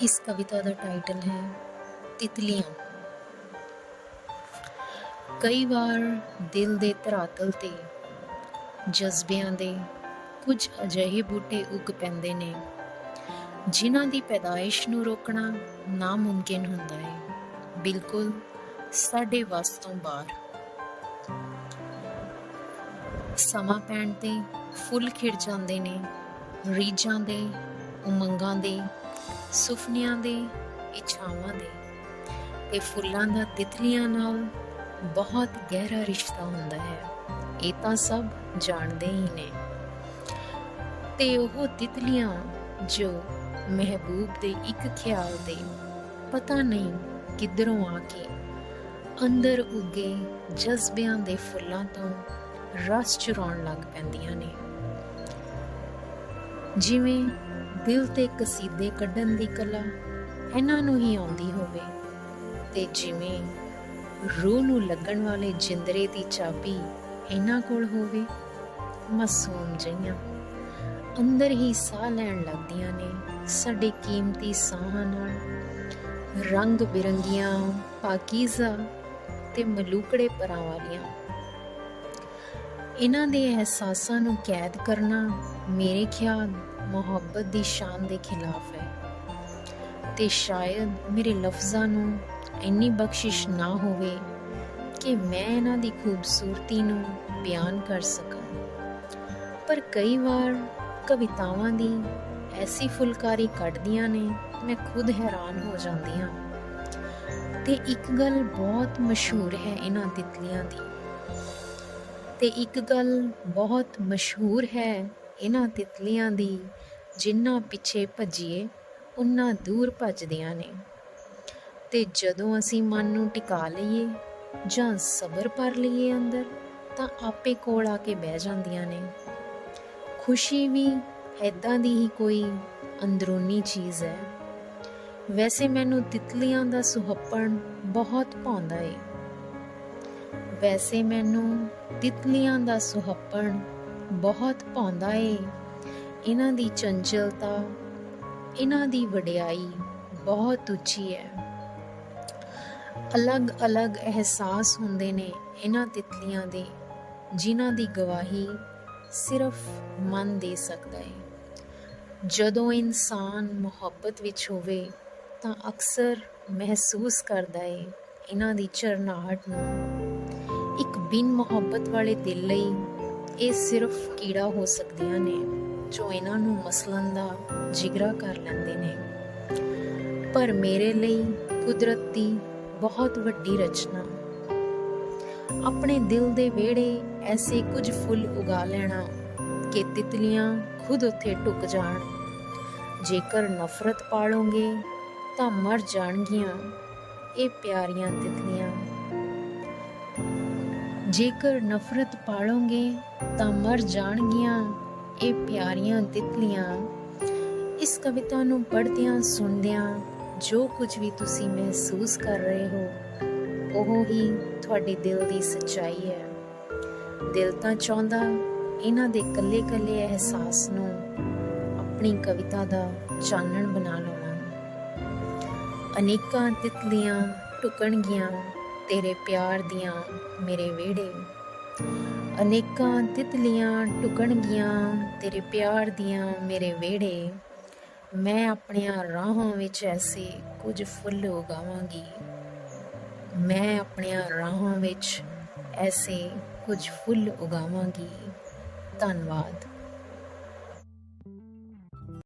ਇਸ ਕਵਿਤਾ ਦਾ ਟਾਈਟਲ ਹੈ ਤਿਤਲੀਆਂ। ਕਈ ਵਾਰ ਦਿਲ ਦੇ ਧਰਾਤਲ ਤੇ ਜਜ਼ਬਿਆਂ ਦੇ ਕੁਝ ਅਜਿਹੇ ਬੂਟੇ ਉੱਗ ਪੈਂਦੇ ਨੇ, ਜਿਨ੍ਹਾਂ ਦੀ ਪੈਦਾਇਸ਼ ਨੂੰ ਰੋਕਣਾ ਨਾਮੁਮਕਿਨ ਹੁੰਦਾ ਹੈ। ਬਿਲਕੁਲ ਸਾਡੇ ਵੱਸ ਤੋਂ ਬਾਹਰ। ਸਮਾਂ ਪੈਣ ਤੇ ਫੁੱਲ ਖਿੜ ਜਾਂਦੇ ਨੇ, ਰੀਝਾਂ ਦੇ, ਉਮੰਗਾਂ ਦੇ ਸੁਪਨਿਆਂ ਦੇ, ਇੱਛਾਵਾਂ ਦੇ ਤੇ ਫੁੱਲਾਂ ਦਾ ਤਿਤਲੀਆਂ ਨਾਲ ਬਹੁਤ ਗਹਿਰਾ ਰਿਸ਼ਤਾ ਹੁੰਦਾ ਹੈ। ਇਹ ਤਾਂ ਸਭ ਜਾਣਦੇ ਹੀ ਨੇ। ਤੇ ਉਹ ਤਿਤਲੀਆਂ ਜੋ ਮਹਿਬੂਬ ਦੇ ਇੱਕ ਖਿਆਲ ਦੇ ਪਤਾ ਨਹੀਂ ਕਿੱਧਰੋਂ ਆ ਕੇ ਅੰਦਰ ਉੱਗੇ ਜਜ਼ਬਿਆਂ ਦੇ ਫੁੱਲਾਂ ਤੋਂ ਰਸ ਚੁਰਾਉਣ ਲੱਗ ਪੈਂਦੀਆਂ ਨੇ। ਜਿਵੇਂ ਦਿਲ ਤੇ ਕਸੀਦੇ ਕੱਢਣ ਦੀ ਕਲਾ ਇਹਨਾਂ ਨੂੰ ਹੀ ਆਉਂਦੀ ਹੋਵੇ, ਤੇ ਜਿਵੇਂ ਰੂਹ ਨੂੰ ਲੱਗਣ ਵਾਲੇ ਜਿੰਦਰੇ ਦੀ ਚਾਬੀ ਇਹਨਾਂ ਕੋਲ ਹੋਵੇ, ਮਾਸੂਮ ਜਿਹੀਆਂ ਅੰਦਰ ਹੀ ਸਾਹ ਲੈਣ ਲੱਗਦੀਆਂ ਨੇ ਸਾਡੇ ਕੀਮਤੀ ਸਾਹਾਂ ਨਾਲ। ਰੰਗ ਬਿਰੰਗੀਆਂ ਪਾਕੀਜ਼ਾ ਤੇ ਮਲੂਕੜੇ ਪਰਾਂ ਵਾਲੀਆਂ ਇਹਨਾਂ ਦੇ ਅਹਿਸਾਸਾਂ ਨੂੰ ਕੈਦ ਕਰਨਾ ਮੇਰੇ ਖਿਆਲ ਮੁਹੱਬਤ ਦੀ ਸ਼ਾਨ ਦੇ ਖਿਲਾਫ ਹੈ। ਤੇ ਸ਼ਾਇਦ ਮੇਰੇ ਲਫ਼ਜ਼ਾਂ ਨੂੰ ਇੰਨੀ ਬਖਸ਼ਿਸ਼ ਨਾ ਹੋਵੇ ਕਿ ਮੈਂ ਇਹਨਾਂ ਦੀ ਖੂਬਸੂਰਤੀ ਨੂੰ ਬਿਆਨ ਕਰ ਸਕਾਂ। ਪਰ ਕਈ ਵਾਰ ਕਵਿਤਾਵਾਂ ਦੀ ਐਸੀ ਫੁਲਕਾਰੀ ਕੱਢਦੀਆਂ ਨੇ, ਮੈਂ ਖੁਦ ਹੈਰਾਨ ਹੋ ਜਾਂਦੀ ਹਾਂ। ਤੇ ਇੱਕ ਗੱਲ ਬਹੁਤ ਮਸ਼ਹੂਰ ਹੈ ਇਹਨਾਂ ਤਿਤਲੀਆਂ ਦੀ। ਤੇ ਇੱਕ ਗੱਲ ਬਹੁਤ ਮਸ਼ਹੂਰ ਹੈ ਇਹਨਾਂ ਤਿਤਲੀਆਂ ਦੀ, ਜਿੰਨਾ ਪਿੱਛੇ ਭੱਜੀਏ, ਉਨਾ ਦੂਰ ਭੱਜਦੀਆਂ ਨੇ। ਤੇ ਜਦੋਂ ਅਸੀਂ ਮਨ ਨੂੰ ਟਿਕਾ ਲਈਏ ਜਾਂ ਸਬਰ ਪਰ ਲਈਏ ਅੰਦਰ, ਤਾਂ ਆਪੇ ਕੋਲ ਆ ਕੇ ਬਹਿ ਜਾਂਦੀਆਂ ਨੇ। ਖੁਸ਼ੀ ਵੀ ਐਦਾਂ ਦੀ ਹੀ ਕੋਈ ਅੰਦਰੂਨੀ ਚੀਜ਼ ਹੈ। ਵੈਸੇ ਮੈਨੂੰ ਤਿਤਲੀਆਂ ਦਾ ਸੁਹੱਪਣ ਬਹੁਤ ਭਾਉਂਦਾ ਏ। ਵੈਸੇ ਮੈਨੂੰ ਤਿਤਲੀਆਂ ਦਾ ਸੁਹੱਪਣ ਬਹੁਤ ਪਾਉਂਦਾ ਏ। ਇਹਨਾਂ ਦੀ ਚੰਚਲਤਾ, ਇਹਨਾਂ ਦੀ ਵਡਿਆਈ ਬਹੁਤ ਉੱਚੀ ਹੈ। ਅਲੱਗ-ਅਲੱਗ ਅਹਿਸਾਸ ਹੁੰਦੇ ਨੇ ਇਹਨਾਂ ਤਿਤਲੀਆਂ ਦੇ, ਜਿਨ੍ਹਾਂ ਦੀ ਗਵਾਹੀ ਸਿਰਫ ਮਨ ਦੇ ਸਕਦਾ ਹੈ ਜਦੋਂ ਇਨਸਾਨ ਮੁਹੱਬਤ ਵਿੱਚ ਹੋਵੇ, ਤਾਂ ਅਕਸਰ ਮਹਿਸੂਸ ਕਰਦਾ ਹੈ ਇਹਨਾਂ ਦੀ ਚਰਨਾਹਟ ਨੂੰ। ਇੱਕ ਬਿਨ ਮੁਹੱਬਤ ਵਾਲੇ ਦਿਲ ਲਈ ਇਹ ਸਿਰਫ ਕੀੜਾ ਹੋ ਸਕਦੀਆਂ ਨੇ ਜੋ ਇਹਨਾਂ ਨੂੰ ਮਸਲਨ ਦਾ ਜਿਗਰਾ ਕਰ ਲੈਂਦੇ ਨੇ। ਪਰ ਮੇਰੇ ਲਈ ਕੁਦਰਤ ਦੀ ਬਹੁਤ ਵੱਡੀ ਰਚਨਾ। ਆਪਣੇ ਦਿਲ ਦੇ ਵਿਹੜੇ ਐਸੇ ਕੁਝ ਫੁੱਲ ਉਗਾ ਲੈਣਾ ਕਿ ਤਿਤਲੀਆਂ ਖੁਦ ਉੱਥੇ ਟੁਕ ਜਾਣ। ਜੇਕਰ ਨਫ਼ਰਤ ਪਾਲੋਗੇ ਤਾਂ ਮਰ ਜਾਣਗੀਆਂ ਇਹ ਪਿਆਰੀਆਂ ਤਿਤਲੀਆਂ। ਜੇਕਰ ਨਫ਼ਰਤ ਪਾਲੋਗੇ ਤਾਂ ਮਰ ਜਾਣਗੀਆਂ ਇਹ ਪਿਆਰੀਆਂ ਤਿਤਲੀਆਂ। ਇਸ ਕਵਿਤਾ ਨੂੰ ਪੜ੍ਹਦਿਆਂ ਸੁਣਦਿਆਂ ਜੋ ਕੁਝ ਵੀ ਤੁਸੀਂ ਮਹਿਸੂਸ ਕਰ ਰਹੇ ਹੋ, ਉਹ ਹੀ ਤੁਹਾਡੇ ਦਿਲ ਦੀ ਸੱਚਾਈ ਹੈ। ਦਿਲ ਤਾਂ ਚਾਹੁੰਦਾ ਇਹਨਾਂ ਦੇ ਕੱਲੇ-ਕੱਲੇ ਅਹਿਸਾਸ ਨੂੰ ਆਪਣੀ ਕਵਿਤਾ ਦਾ ਚਾਨਣ ਬਣਾ ਲਾਉਣਾ। ਅਨੇਕਾਂ ਤਿਤਲੀਆਂ ਟੁਕਣਗੀਆਂ। ਤੇਰੇ ਪਿਆਰ ਦੀਆਂ ਮੇਰੇ ਵਿਹੜੇ। ਅਨੇਕਾਂ ਤਿਤਲੀਆਂ ਟੁਕਣਗੀਆਂ ਤੇਰੇ ਪਿਆਰ ਦੀਆਂ ਮੇਰੇ ਵਿਹੜੇ। ਮੈਂ ਆਪਣੀਆਂ ਰਾਹਾਂ ਵਿੱਚ ਐਸੇ ਕੁਝ ਫੁੱਲ ਉਗਾਵਾਂਗੀ। ਮੈਂ ਆਪਣੀਆਂ ਰਾਹਾਂ ਵਿੱਚ ਐਸੇ ਕੁਝ ਫੁੱਲ ਉਗਾਵਾਂਗੀ। ਧੰਨਵਾਦ।